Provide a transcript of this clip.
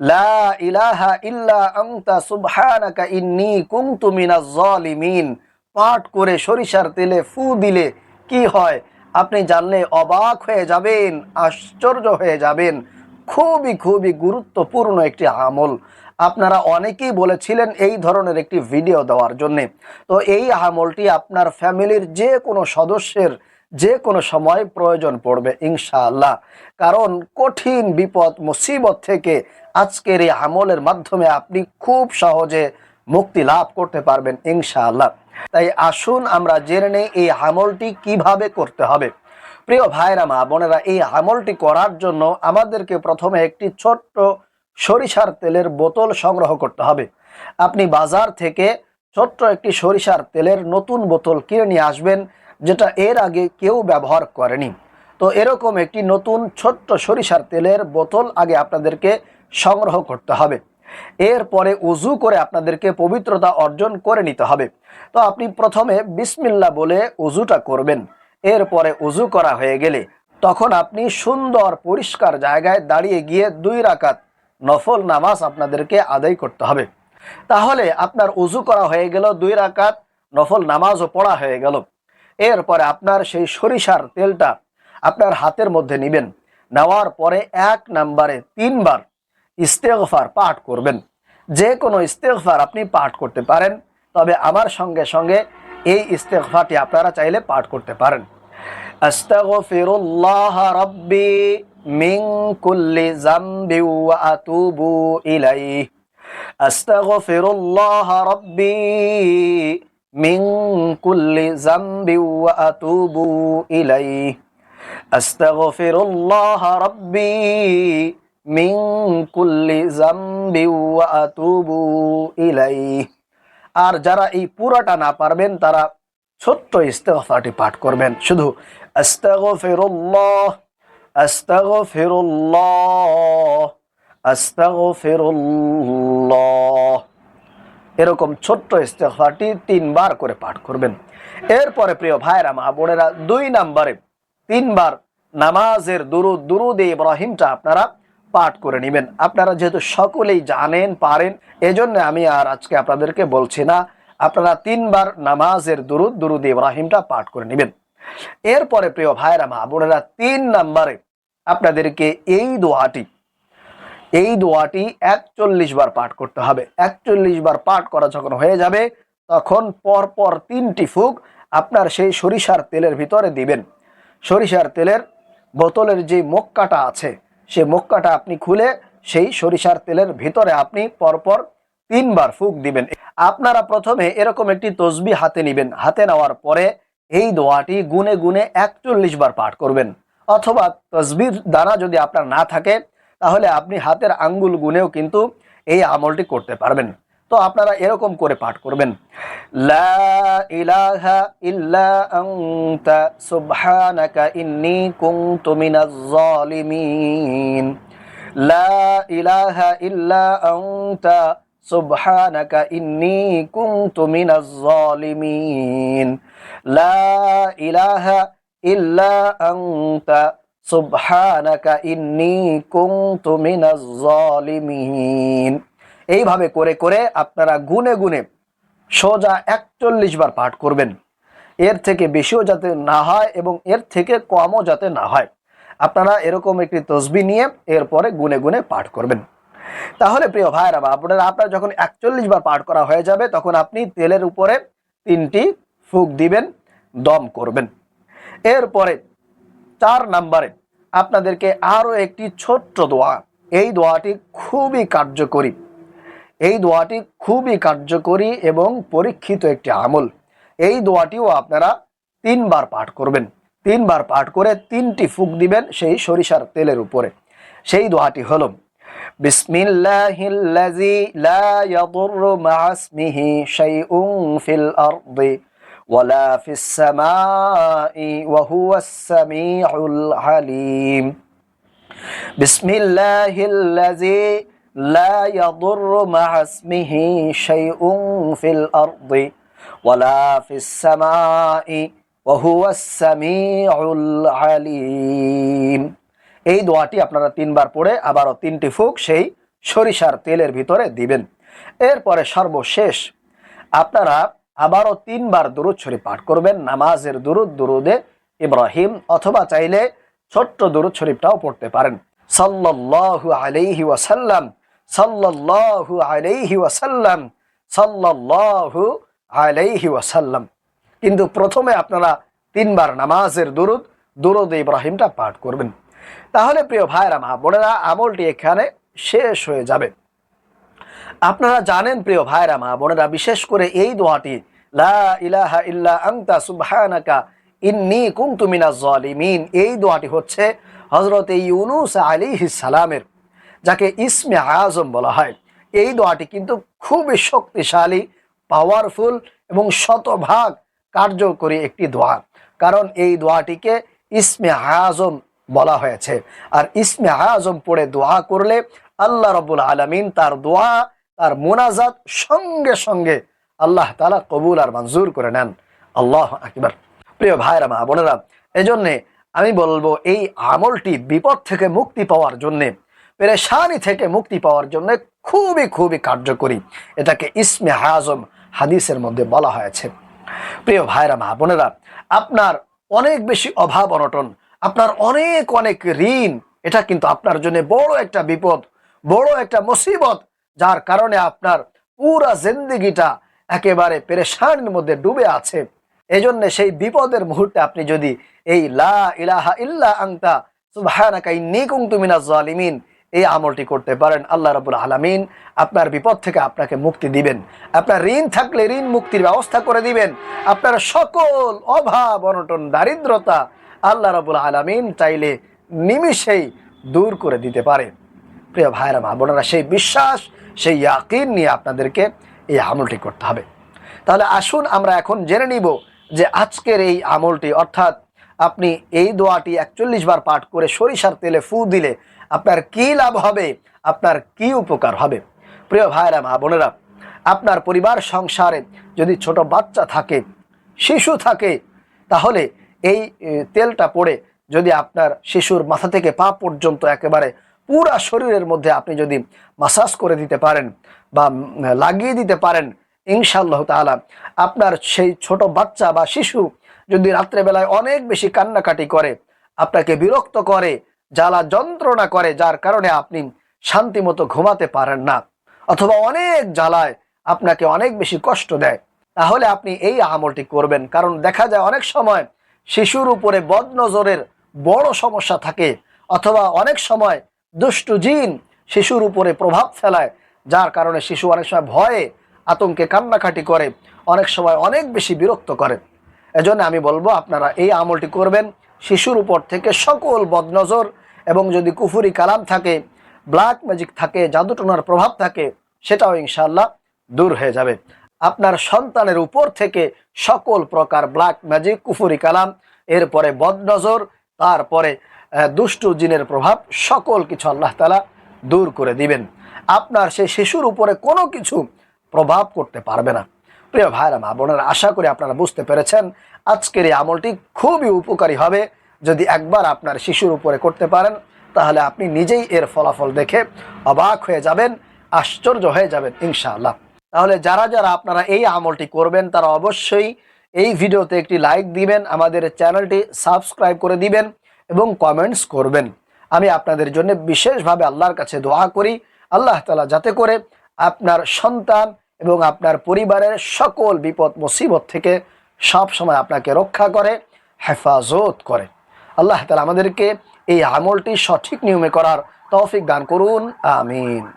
লা ইলাহা ইল্লা পাঠ করে সরিষার তেলে ফু দিলে কি হয়? আপনি জানলে অবাক হয়ে যাবেন, আশ্চর্য হয়ে যাবেন। খুবই খুবই গুরুত্বপূর্ণ একটি আমল। আপনারা অনেকেই বলেছিলেন এই ধরনের একটি ভিডিও দেওয়ার জন্যে। তো এই আমলটি আপনার ফ্যামিলির যে কোনো সদস্যের যে কোনো সময় প্রয়োজন পড়বে, ইনশাআল্লাহ। কারণ কঠিন বিপদ, মুসিবত থেকে আজকের এই আমলের মাধ্যমে আপনি খুব সহজে মুক্তি লাভ করতে পারবেন, ইনশাআল্লাহ। তাই আসুন আমরা জেনে নেই এই আমলটি কীভাবে করতে হবে। প্রিয় ভাইরা মা বোনেরা, এই আমলটি করার জন্য আমাদেরকে প্রথমে একটি ছোট্ট সরিষার তেলের বোতল সংগ্রহ করতে হবে। আপনি বাজার থেকে ছোট্ট একটি সরিষার তেলের নতুন বোতল কিনে নিয়ে আসবেন। যেটা এর আগে কেউ ব্যবহার করেনি। তো এরকম একটি নতুন ছোট্ট সরিষার তেলের বোতল আগে আপনাদেরকে সংগ্রহ করতে হবে। এরপরে উজু করে আপনাদেরকে পবিত্রতা অর্জন করে নিতে হবে। তো আপনি প্রথমে বিসমিল্লা বলে উজুটা করবেন। এরপরে উজু করা হয়ে গেলে তখন আপনি সুন্দর পরিষ্কার জায়গায় দাঁড়িয়ে গিয়ে দুই রাকাত নফল নামাজ আপনাদেরকে আদায় করতে হবে। তাহলে আপনার উজু করা হয়ে গেল, দুই রাকাত নফল নামাজও পড়া হয়ে গেল। এরপরে আপনার সেই সরিষার তেলটা আপনার হাতের মধ্যে নেবেন। নেওয়ার পরে এক নাম্বারে তিনবার ইস্তেগফার পাঠ করবেন। যে কোনো ইস্তেগফার আপনি পাঠ করতে পারেন, তবে আমার সঙ্গে সঙ্গে এই ইস্তেগফারটি আপনারা চাইলে পাঠ করতে পারেন। আস্তাগফিরুল্লাহ আস্তাগফিরুল্লাহ রাব্বি কুল্লি যামবি ওয়া আতুবু ইলাইহি। আস্তাগফিরুল্লাহ রাব্বি মিন কুল্লি যামবি ওয়া আতুবু ইলাইহি। আর যারা এই পুরাটা না পারবেন, তারা ছোট্ট ইস্তেগফারটি পাঠ করবেন। শুধু আস্তাগফিরুল্লাহ আস্তাগফিরুল্লাহ আস্তাগফিরুল্লাহ। এরকম ছোট্ট ইস্তেগফারটি তিনবার করে পাঠ করবেন। এরপরে প্রিয় ভাইরা মা বোনেরা, দুই নাম্বারে তিনবার নামাজের দুরুদ দুরুদ ইব্রাহিমটা আপনারা পাঠ করে নেবেন। আপনারা যেহেতু সকলেই জানেন, পারেন, এজন্য আমি আর আজকে আপনাদেরকে বলছি না, আপনারা তিনবার নামাজের দুরুদ দুরুদ ইব্রাহিমটা পাঠ করে নেবেন। এরপরে প্রিয় ভাইরা মা বোনেরা, তিন নাম্বারে আপনাদেরকে এই দোয়াটি এই দোয়াটি একচল্লিশ বার পাঠ করতে হবে। একচল্লিশ বার পাঠ করা যখন হয়ে যাবে, তখন পরপর তিনটি ফুক আপনার সেই সরিষার তেলের ভিতরে দিবেন। সরিষার তেলের বোতলের যে মক্কাটা আছে সেই মক্কাটা আপনি খুলে সেই সরিষার তেলের ভিতরে আপনি পরপর তিনবার ফুক দিবেন। আপনারা প্রথমে এরকম একটি তসবি হাতে নেবেন। হাতে নেওয়ার পরে এই দোয়াটি গুনে গুনে একচল্লিশ বার পাঠ করবেন। অথবা তসবির দানা যদি আপনার না থাকে তাহলে আপনি হাতের আঙ্গুল গুনেও কিন্তু এই আমলটি করতে পারবেন। তো আপনারা এরকম করে পাঠ করবেন। লা ইলাহা ইল্লা লা ইলাহা ইল্লা লা ইলাহা ইল্লা এইভাবে করে করে আপনারা গুনে গুনে সোজা একচল্লিশ বার পাঠ করবেন। এর থেকে বেশিও যাতে না হয় এবং এর থেকে কমও যাতে না হয়। আপনারা এরকম একটি তসবি নিয়ে এরপরে গুনে গুনে পাঠ করবেন। তাহলে প্রিয় ভাইরা বা আপনারা আপনার যখন একচল্লিশ বার পাঠ করা হয়ে যাবে, তখন আপনি তেলের উপরে তিনটি ফুক দিবেন, দম করবেন। এরপরে চার নাম্বারে আপনাদেরকে আরও একটি ছোট্ট দোয়া। এই দোয়াটি খুবই কার্যকরী। এই দোয়াটি খুবই কার্যকরী এবং পরীক্ষিত একটি আমল। এই দোয়াটিও আপনারা তিনবার পাঠ করবেন। তিনবার পাঠ করে তিনটি ফুক দিবেন সেই সরিষার তেলের উপরে। সেই দোয়াটি হল, বিসমিল্লাহিল্লাযী লা ইয়াদুররু মা ইসমিহি শাইউন ফিল আরদি ওয়ালা ফিস সামাই ওয়া হুয়াস সামিউল আলিম বিসমিল্লাহিল্লাযী লা ইয়াদুররু মা ইসমিহি শাইউন ফিল আরদি। ওয়ালা ফিস সামাই ওয়া হুয়াস সামিউল আলিম এই দোয়াটি আপনারা তিনবার পড়ে আবারও তিনটি ফুক সেই সরিষার তেলের ভিতরে দিবেন। এরপরে সর্বশেষ আপনারা আবারও তিনবার দুরুদ শরীফ পাঠ করবেন। নামাজের দুরুদ, দুরুদে ইব্রাহিম, অথবা চাইলে ছোট্ট দুরুদ শরীফটাও পড়তে পারেন। সাল্লাল্লাহু আলাইহি ওয়াসাল্লাম, সাল্লাল্লাহু আলাইহি ওয়াসাল্লাম, সাল্লাল্লাহু আলাইহি ওয়াসাল্লাম। কিন্তু প্রথমে আপনারা তিনবার নামাজের দুরুদ দুরুদ ইব্রাহিমটা পাঠ করবেন। তাহলে প্রিয় ভাইরা মা বোনেরা, আমলটি এখানে শেষ হয়ে যাবে। আপনারা জানেন প্রিয় ভাইরা মা বোনেরা, বিশেষ করে এই দোয়াটি লা ইলাহা ইল্লা আনতা সুবহানাকা ইন্নী কুনতু মিনাজ জালিমিন। এই দোয়াটি হচ্ছে হযরত ইউনুস আলাইহিস সালামের, যাকে ইসমে আজম বলা হয়। এই দোয়াটি কিন্তু খুবই শক্তিশালী পাওয়ারফুল এবং শতভাগ কার্যকরী একটি দোয়া। কারণ এই দোয়াটিকে ইসমে আজম বলা হয়েছে। আর ইসমে আজম পড়ে দোয়া করলে আল্লাহ রবুল আলমিন তার দোয়া, তার মোনাজাত সঙ্গে সঙ্গে আল্লাহ তালা কবুল আর মঞ্জুর করে নেন। আল্লাহ আকবার। প্রিয় ভাইরা, মা বোনেরা, এজন্যে আমি বলব, এই আমলটি বিপদ থেকে মুক্তি পাওয়ার জন্যে, পেরেশানি থেকে মুক্তি পাওয়ার জন্য খুবই খুবই কার্যকরী। এটাকে ইসমে হাজম হাদিসের মধ্যে বলা হয়েছে। প্রিয় ভাইরা, মা বোনেরা, আপনার অনেক বেশি অভাব অনটন, আপনার অনেক অনেক ঋণ, এটা কিন্তু আপনার জন্য বড় একটা বিপদ, বড় একটা মুসিবত, যার কারণে আপনার পুরা জিন্দিগিটা একেবারে পেরেশানির মধ্যে ডুবে আছে। এজন্য সেই বিপদের মুহূর্তে আপনি যদি এই লা ইলাহা ইল্লা আংতা সুবহানাকা ইন্নী কুনতু মিনাজ জালিমিন, এই আমলটি করতে পারেন। আল্লাহ রাবুল আলামিন আপনার বিপদ থেকে আপনাকে মুক্তি দিবেন। আপনার ঋণ থাকলে ঋণ মুক্তির ব্যবস্থা করে দিবেন। আপনার সকল অভাব, অনটন, দারিদ্রতা আল্লাহ রাবুল আলামিন চাইলে নিমিষেই দূর করে দিতে পারে। প্রিয় ভাইরা মা বোনেরা, সেই বিশ্বাস, সেই ইয়াকিন নিয়ে আপনাদেরকে এই আমলটি করতে হবে। তাহলে আসুন আমরা এখন জেনে নিব যে আজকের এই আমলটি, অর্থাৎ আপনি এই দোয়াটি একচল্লিশ বার পাঠ করে সরিষার তেলে ফু দিলে আপনার কি লাভ হবে? আপনার কি উপকার হবে? প্রিয় ভাইরা, মা বোনেরা, আপনার পরিবার, সংসারে যদি ছোট বাচ্চা থাকে, শিশু থাকে, তাহলে এই তেলটা পড়ে যদি আপনার শিশুর মাথা থেকে পা পর্যন্ত একেবারে পুরা শরীরের মধ্যে আপনি যদি মাসাজ করে দিতে পারেন বা লাগিয়ে দিতে পারেন, ইনশাআল্লাহ তাআলা আপনার সেই ছোট বাচ্চা বা শিশু যদি রাত্রেবেলায় অনেক বেশি কান্নাকাটি করে, আপনাকে বিরক্ত করে, জ্বালা যন্ত্রণা করে, যার কারণে আপনি শান্তি মতো ঘুমাতে পারেন না অথবা অনেক জ্বালায় আপনাকে অনেক বেশি কষ্ট দেয়, তাহলে আপনি এই আমলটি করবেন। কারণ দেখা যায় অনেক সময় শিশুর উপরে বদনজরের বড় সমস্যা থাকে অথবা অনেক সময় দুষ্টু জিন শিশুর উপরে প্রভাব ফেলায়, যার কারণে শিশু অনেক সময় ভয়ে, আতঙ্কে কান্নাকাটি করে, অনেক সময় অনেক বেশি বিরক্ত করে। এজন্য আমি বলব, আপনারা এই আমলটি করবেন। শিশুর উপর থেকে সকল বদনজর এবং যদি কুফুরি কালাম থাকে ব্ল্যাক ম্যাজিক থাকে, জাদুটনার প্রভাব থাকে, সেটাও ইনশাল্লাহ দূর হয়ে যাবে। আপনার সন্তানের উপর থেকে সকল প্রকার ব্ল্যাক ম্যাজিক কুফুরি কালাম, এরপরে বদনজর, তারপরে দুষ্টু জিনের প্রভাব সকল কিছু আল্লাহ তালা দূর করে দিবেন। আপনার সেই শিশুর উপরে কোনো কিছু প্রভাব করতে পারবে না। প্রিয় ভাইরা মা বোনেরা, আশা করি আপনারা বুঝতে পেরেছেন আজকের এই আমলটি খুবই উপকারী হবে। যদি একবার আপনার শিশুর উপরে করতে পারেন, তাহলে আপনি নিজেই এর ফলাফল দেখে অবাক হয়ে যাবেন, আশ্চর্য হয়ে যাবেন, ইনশাআল্লাহ। তাহলে যারা যারা আপনারা এই আমলটি করবেন, তারা অবশ্যই এই ভিডিওতে একটি লাইক দিবেন, আমাদের চ্যানেলটি সাবস্ক্রাইব করে দিবেন। এবং কমেন্টস করবেন। আমি আপনাদের জন্য বিশেষভাবে আল্লাহর কাছে দোয়া করি। আল্লাহ তালা যাতে করে আপনার সন্তান এবং আপনার পরিবারের সকল বিপদ, মুসিবত থেকে সব সময় আপনাকে রক্ষা করে, হেফাজত করে। আল্লাহ তালা আমাদেরকে এই আমলটি সঠিক নিয়মে করার তৌফিক দান করুন। আমিন।